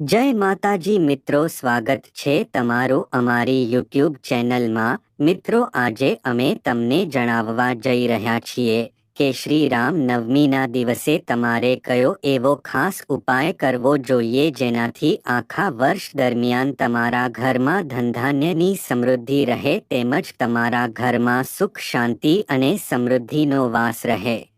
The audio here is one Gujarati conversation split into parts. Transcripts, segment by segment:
જય માતાજી મિત્રો, સ્વાગત છે તમારું અમારી યુટ્યુબ ચેનલમાં. મિત્રો, આજે અમે તમને જણાવવા જઈ રહ્યા છીએ કે શ્રી રામ નવમીના દિવસે તમારે કયો એવો ખાસ ઉપાય કરવો જોઈએ જેનાથી આખા વર્ષ દરમિયાન તમારા ઘરમાં ધનધાન્યની સમૃદ્ધિ રહે તેમજ તમારા ઘરમાં સુખ, શાંતિ અને સમૃદ્ધિનો વાસ રહે.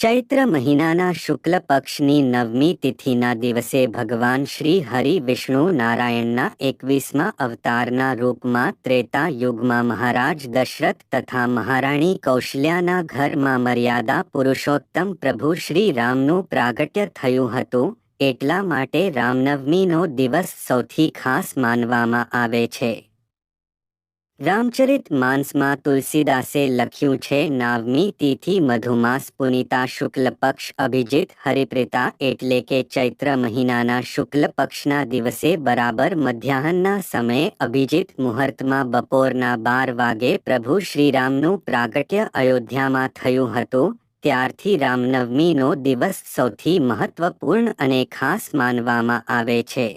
ચૈત્ર મહિનાના શુક્લ પક્ષની નવમી તિથિના દિવસે ભગવાન શ્રી હરિ વિષ્ણુ નારાયણના એકવીસમા અવતારના રૂપમાં ત્રેતા યુગમાં મહારાજ દશરથ તથા મહારાણી કૌશલ્યાના ઘરમાં મર્યાદા પુરુષોત્તમ પ્રભુ શ્રી રામનું પ્રાગટ્ય થયું હતું, એટલા માટે રામનવમીનો દિવસ સૌથી ખાસ માનવામાં આવે છે. રામચરિત માનસમાં તુલસીદાસે લખ્યું છે નાવમી તિથિ મધુમાસ પુનિતા શુક્લ પક્ષ અભિજીત હરિપ્રિતા એટલે કે ચૈત્ર મહિનાના શુક્લ પક્ષના દિવસે બરાબર મધ્યાહનના સમયે અભિજીત મુહૂર્તમાં બપોરના બાર વાગે પ્રભુ શ્રીરામનું પ્રાગટ્ય અયોધ્યામાં થયું હતું. ત્યારથી રામનવમીનો દિવસ સૌથી મહત્વપૂર્ણ અને ખાસ માનવામાં આવે છે.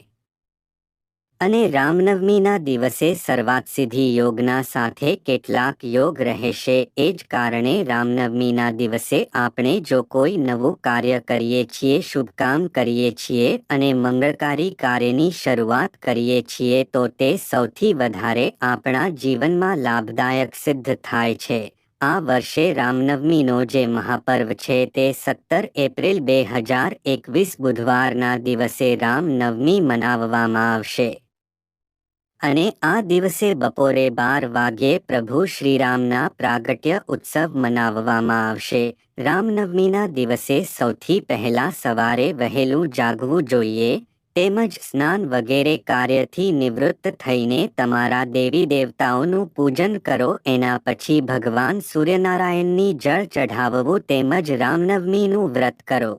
અને રામનવમીના દિવસે સર્વાત યોગના સાથે કેટલાક યોગ રહેશે. એ જ કારણે રામનવમીના દિવસે આપણે જો કોઈ નવું કાર્ય કરીએ છીએ, શુભકામ કરીએ છીએ અને મંગળકારી કાર્યની શરૂઆત કરીએ છીએ, તો તે સૌથી વધારે આપણા જીવનમાં લાભદાયક સિદ્ધ થાય છે. આ વર્ષે રામનવમીનો જે મહાપર્વ છે તે સત્તર એપ્રિલ બે હજાર એકવીસ બુધવારના દિવસે રામનવમી મનાવવામાં આવશે. અને આ દિવસે બપોરે બાર વાગ્યે પ્રભુ શ્રીરામના પ્રાગટ્ય ઉત્સવ મનાવવામાં આવશે. રામનવમીના દિવસે સૌથી પહેલા સવારે વહેલું જાગવું જોઈએ, તેમજ સ્નાન વગેરે કાર્યથી નિવૃત્ત થઈને તમારા દેવી દેવતાઓનું પૂજન કરો. એના પછી ભગવાન સૂર્યનારાયણની જળ ચઢાવવું તેમજ રામનવમીનું વ્રત કરો.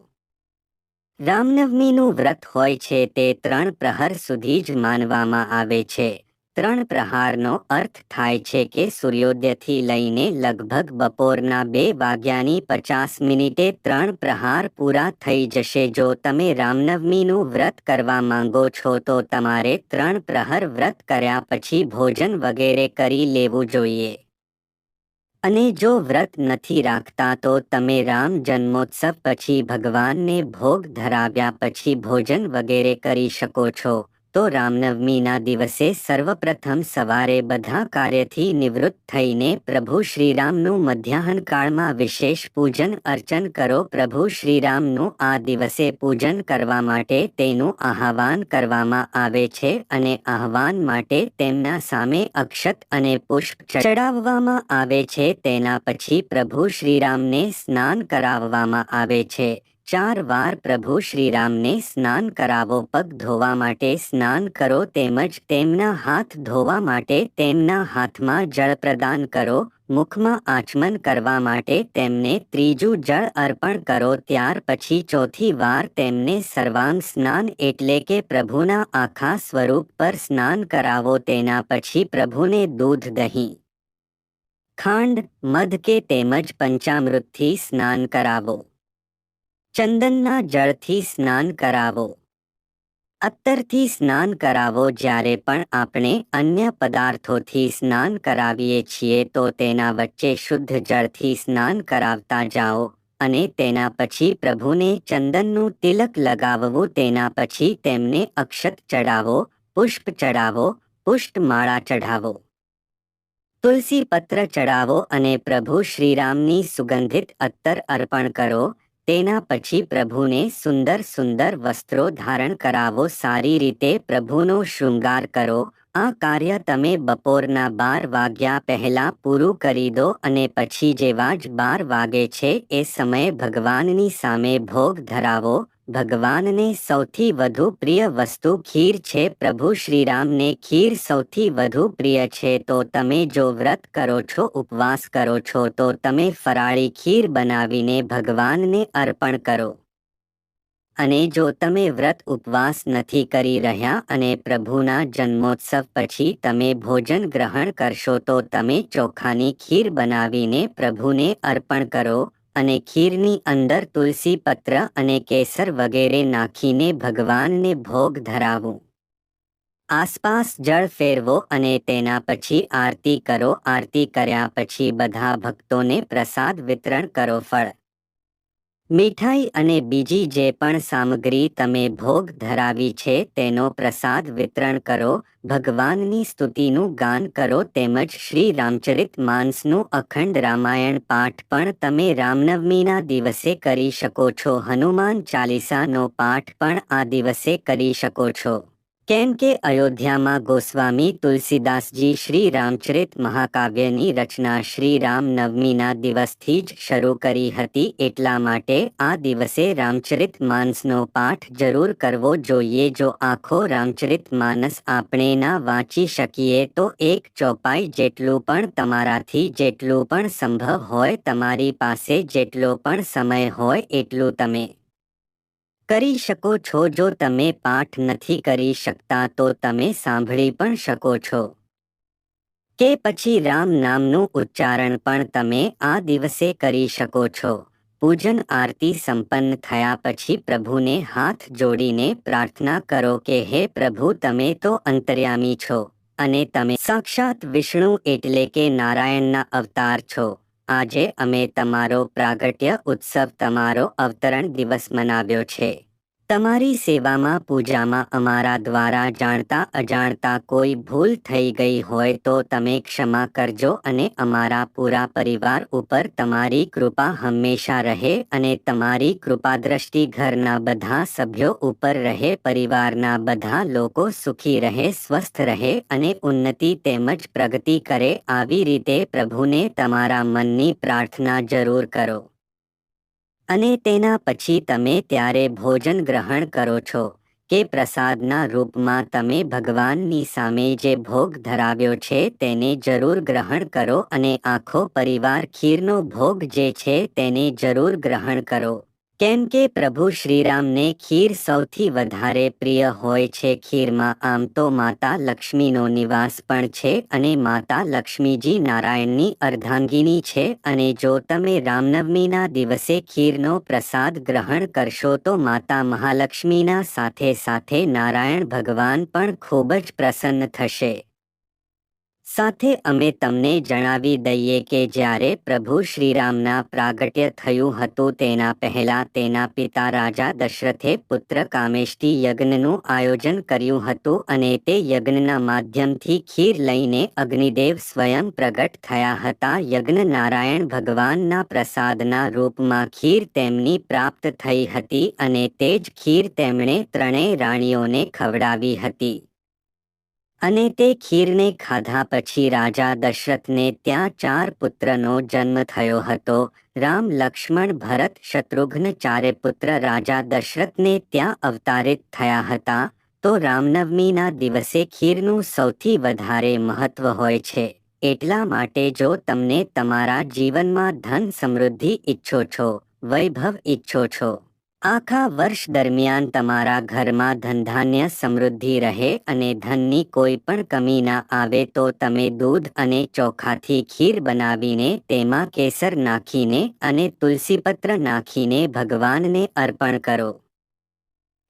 રામનવમીનું વ્રત હોય છે તે ત્રણ પ્રહર સુધી જ માનવામાં આવે છે. ત્રણ પ્રહારનો અર્થ થાય છે કે સૂર્યોદયથી લઈને લગભગ બપોરના બે વાગ્યાની પચાસ મિનિટે ત્રણ પ્રહાર પૂરા થઈ જશે. જો તમે રામનવમીનું વ્રત કરવા માંગો છો તો તમારે ત્રણ પ્રહર વ્રત કર્યા પછી ભોજન વગેરે કરી લેવું જોઈએ. અને જો વ્રત નથી રાખતા, તો તમે રામ જન્મોત્સવ પછી ભગવાનને ભોગ ધરાવ્યા પછી ભોજન વગેરે કરી શકો છો. તો રામનવમીના દિવસે સર્વપ્રથમ સવારે બધા કાર્યથી નિવૃત્ત થઈને પ્રભુ શ્રીરામનું મધ્યાહન કાળમાં વિશેષ પૂજન અર્ચન કરો. પ્રભુ શ્રીરામનું આ દિવસે પૂજન કરવા માટે તેનું આહવાન કરવામાં આવે છે અને આહવાન માટે તેમના સામે અક્ષત અને પુષ્પ ચડાવવામાં આવે છે. તેના પછી પ્રભુ શ્રીરામને સ્નાન કરાવવામાં આવે છે. ચાર વાર પ્રભુ શ્રીરામને સ્નાન કરાવો, પગ ધોવા માટે સ્નાન કરો, તેમજ તેમના હાથ ધોવા માટે તેમના હાથમાં જળ પ્રદાન કરો, મુખમાં આચમન કરવા માટે તેમને ત્રીજું જળ અર્પણ કરો, ત્યાર પછી ચોથી વાર તેમને સર્વાંગ સ્નાન એટલે કે પ્રભુના આખા સ્વરૂપ પર સ્નાન કરાવો, તેના પછી પ્રભુને દૂધ દહીં, ખાંડ, મધ કે તેમજ પંચામૃતથી સ્નાન કરાવો. ચંદનના જળથી સ્નાન કરાવો. અત્તરથી સ્નાન કરાવો જ્યારે પણ આપણે અન્ય પદાર્થોથી સ્નાન કરાવીએ છીએ તો તેના વચ્ચે શુદ્ધ જળથી સ્નાન કરાવતા જાઓ અને તેના પછી પ્રભુને ચંદનનું તિલક લગાવવું, તેના પછી તેમને અક્ષત ચડાવો પુષ્પ ચડાવો પુષ્પમાળા ચઢાવો. તુલસી પત્ર ચડાવો અને પ્રભુ શ્રીરામની સુગંધિત અત્તર અર્પણ કરો. તેના પછી પ્રભુને સુંદર સુંદર વસ્ત્રો ધારણ કરાવો, સારી રીતે પ્રભુનો શૃંગાર કરો. આ કાર્ય તમે બપોરના બાર વાગ્યા પહેલા પૂરું કરી દો અને પછી જેવા જ બાર વાગે છે એ સમયે ભગવાનની સામે ભોગ ધરાવો. ભગવાનને સૌથી વધુ પ્રિય વસ્તુ ખીર છે, પ્રભુ શ્રીરામને ખીર સૌથી વધુ પ્રિય છે, તો તમે જો વ્રત કરો છો, ઉપવાસ કરો છો, તો તમે ફરાળી ખીર બનાવીને ભગવાનને અર્પણ કરો. અને જો તમે વ્રત ઉપવાસ નથી કરી રહ્યા અને પ્રભુના જન્મોત્સવ પછી તમે ભોજન ગ્રહણ કરશો, તો તમે ચોખાની ખીર બનાવીને પ્રભુને અર્પણ કરો. અને ખીરની અંદર તુલસી પત્ર અને કેસર વગેરે નાખીને ભગવાનને ભોગ ધરાવવું આસપાસ જળ ફેરવો અને તેના પછી આરતી કરો. આરતી કર્યા પછી બધા ભક્તોને પ્રસાદ વિતરણ કરો ફળ. મીઠાઈ અને બીજી જે પણ સામગ્રી તમે ભોગ ધરાવી છે તેનો પ્રસાદ વિતરણ કરો, ભગવાનની સ્તુતિનું ગાન કરો તેમજ શ્રી રામચરિત માનસનું અખંડ રામાયણ પાઠ પણ તમે રામનવમીના દિવસે કરી શકો છો, હનુમાન ચાલીસાનો પાઠ પણ આ દિવસે કરી શકો છો. કેમ કે અયોધ્યામાં ગોસ્વામી તુલસીદાસજી શ્રી રામચરિત મહાકાવ્યની રચના શ્રી રામ નવમીના દિવસથી જ શરૂ કરી હતી. એટલા માટે આ દિવસે રામચરિત માનસનો પાઠ જરૂર કરવો જોઈએ. જો આખો રામચરિત માનસ આપણે ના વાંચી શકીએ તો એક ચોપાઈ જેટલું પણ તમારાથી જેટલું પણ સંભવ હોય, તમારી પાસે જેટલો પણ સમય હોય એટલું તમે કરી શકો છો. જો તમે પાઠ નથી કરી શકતા, તો તમે સાંભળી પણ શકો છો. કે પછી રામ નામનું ઉચ્ચારણ પણ તમે આ દિવસે કરી શકો છો. પૂજન આરતી સંપન્ન થયા પછી પ્રભુને હાથ જોડીને પ્રાર્થના કરો કે, હે પ્રભુ, તમે તો અંતર્યામી છો અને તમે સાક્ષાત વિષ્ણુ એટલે કે નારાયણના અવતાર છો. આજે અમે તમારો પ્રાગટ્ય ઉત્સવ તમારો અવતરણ દિવસ મનાવ્યો છે. તમારી સેવામાં પૂજામાં અમારા દ્વારા જાણતા અજાણતા કોઈ ભૂલ થઈ ગઈ હોય તો તમે ક્ષમા કરજો અને અમારા પૂરા પરિવાર ઉપર તમારી કૃપા હંમેશા રહે અને તમારી કૃપા દ્રષ્ટિ ઘરના બધા સભ્યો ઉપર રહે, પરિવારના બધા લોકો સુખી રહે, સ્વસ્થ રહે અને ઉન્નતિ તેમજ પ્રગતિ કરે. આવી રીતે પ્રભુને તમારા મનની પ્રાર્થના જરૂર કરો. અને તેના પછી તમે ત્યારે ભોજન ગ્રહણ કરો છો કે પ્રસાદના રૂપમાં તમે ભગવાનની સામે જે ભોગ ધરાવ્યો છે તેને જરૂર ગ્રહણ કરો અને આખો પરિવાર ખીરનો ભોગ જે છે તેને જરૂર ગ્રહણ કરો. કેમ કે પ્રભુ શ્રીરામને ખીર સૌથી વધારે પ્રિય હોય છે. ખીરમાં આમ તો માતા લક્ષ્મીનો નિવાસ પણ છે અને માતા લક્ષ્મીજી નારાયણની અર્ધાંગીની છે અને જો તમે રામનવમીના દિવસે ખીરનો પ્રસાદ ગ્રહણ કરશો તો માતા મહાલક્ષ્મીના સાથે સાથે નારાયણ ભગવાન પણ ખૂબ જ પ્રસન્ન થશે. સાથે અમે તમને જણાવી દઈએ કે જ્યારે પ્રભુ શ્રીરામના પ્રાગટ્ય થયું હતું તેના પહેલા તેના પિતા રાજા દશરથે પુત્ર કામેષ્ઠી યજ્ઞનું આયોજન કર્યું હતું અને તે યજ્ઞના માધ્યમથી ખીર લઈને અગ્નિદેવ સ્વયં પ્રગટ થયા હતા. યજ્ઞ નારાયણ ભગવાનના પ્રસાદના રૂપમાં ખીર તેમની પ્રાપ્ત થઈ હતી અને તે જ ખીર તેમણે ત્રણેય રાણીઓને ખવડાવી હતી. અને તે ખીરને ખાધા પછી રાજા દશરથને ત્યાં ચાર પુત્રનો જન્મ થયો હતો. રામ લક્ષ્મણ ભરત શત્રુઘ્ન ચારે પુત્ર રાજા દશરથને ત્યાં અવતારિત થયા હતા. તો રામનવમીના દિવસે ખીરનું સૌથી વધારે મહત્વ હોય છે. એટલા માટે જો તમને તમારા જીવનમાં ધન સમૃદ્ધિ ઈચ્છો છો, વૈભવ ઈચ્છો છો આખા વર્ષ દરમિયાન તમારા ઘરમાં ધનધાન્ય સમૃદ્ધિ રહે અને ધનની કોઈ પણ કમી ના આવે તો તમે દૂધ અને ચોખાથી ખીર બનાવીને તેમાં કેસર નાખીને અને તુલસીપત્ર નાખીને ભગવાનને અર્પણ કરો.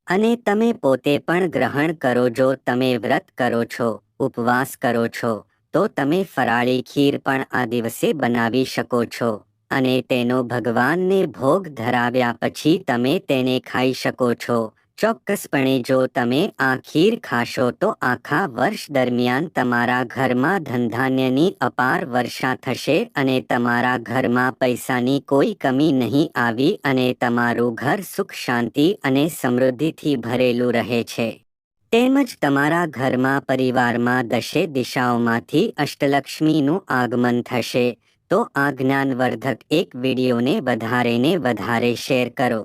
અને તમે પોતે પણ ગ્રહણ કરો જો તમે વ્રત કરો છો, ઉપવાસ કરો છો, તો તમે ફરાળી ખીર પણ આ દિવસે બનાવી શકો છો. અને તેનો ભગવાનને ભોગ ધરાવ્યા પછી તમે તેને ખાઈ શકો છો. ચોક્કસપણે જો તમે આ ખીર ખાશો તો આખા વર્ષ દરમિયાન તમારા ઘરમાં ધનધાન્યની અપાર વર્ષા થશે અને તમારા ઘરમાં પૈસાની કોઈ કમી નહીં આવી અને તમારું ઘર સુખ શાંતિ અને સમૃદ્ધિથી ભરેલું રહે છે. તેમજ તમારા ઘરમાં પરિવારમાં દશે દિશાઓમાંથી અષ્ટલક્ષ્મીનું આગમન થશે. તો આ જ્ઞાનવર્ધક એક વિડીયોને વધારે ને વધારે શેર કરો.